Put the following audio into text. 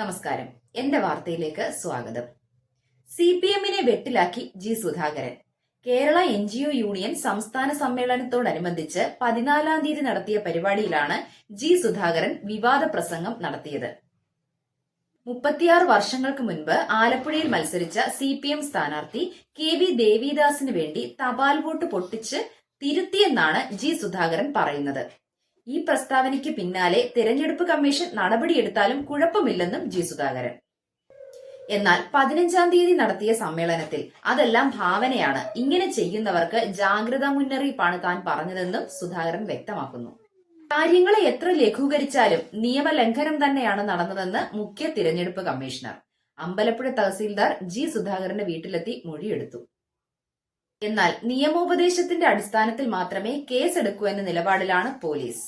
നമസ്കാരം. എന്റെ വാർത്തയിലേക്ക് സ്വാഗതം. സി പി എമ്മിനെ വെട്ടിലാക്കി G Sudhakaran. Kerala N G O union സംസ്ഥാന സമ്മേളനത്തോടനുബന്ധിച്ച് പതിനാലാം തീയതി നടത്തിയ പരിപാടിയിലാണ് ജി സുധാകരൻ വിവാദ പ്രസംഗം നടത്തിയത്. മുപ്പത്തിയാറ് വർഷങ്ങൾക്ക് മുൻപ് ആലപ്പുഴയിൽ മത്സരിച്ച സി പി എം സ്ഥാനാർത്ഥി കെ വി ദേവിദാസിന് വേണ്ടി തപാൽ വോട്ട് പൊട്ടിച്ച് തിരുത്തിയെന്നാണ് ജി സുധാകരൻ പറയുന്നത്. ഈ പ്രസ്താവനയ്ക്ക് പിന്നാലെ തെരഞ്ഞെടുപ്പ് കമ്മീഷൻ നടപടിയെടുത്താലും കുഴപ്പമില്ലെന്നും ജി സുധാകരൻ. എന്നാൽ പതിനഞ്ചാം തീയതി നടത്തിയ സമ്മേളനത്തിൽ അതെല്ലാം ഭാവനയാണ്. ഇങ്ങനെ ചെയ്യുന്നവർക്ക് ജാഗ്രതാ മുന്നറിയിപ്പാണ് താൻ പറഞ്ഞതെന്നും സുധാകരൻ വ്യക്തമാക്കുന്നു. കാര്യങ്ങളെ എത്ര ലഘൂകരിച്ചാലും നിയമലംഘനം തന്നെയാണ് നടന്നതെന്ന് മുഖ്യ തിരഞ്ഞെടുപ്പ് കമ്മീഷണർ അമ്പലപ്പുഴ തഹസീൽദാർ ജി സുധാകരന്റെ വീട്ടിലെത്തി മൊഴിയെടുത്തു. എന്നാൽ നിയമോപദേശത്തിന്റെ അടിസ്ഥാനത്തിൽ മാത്രമേ കേസെടുക്കൂ എന്ന നിലപാടിലാണ് പോലീസ്.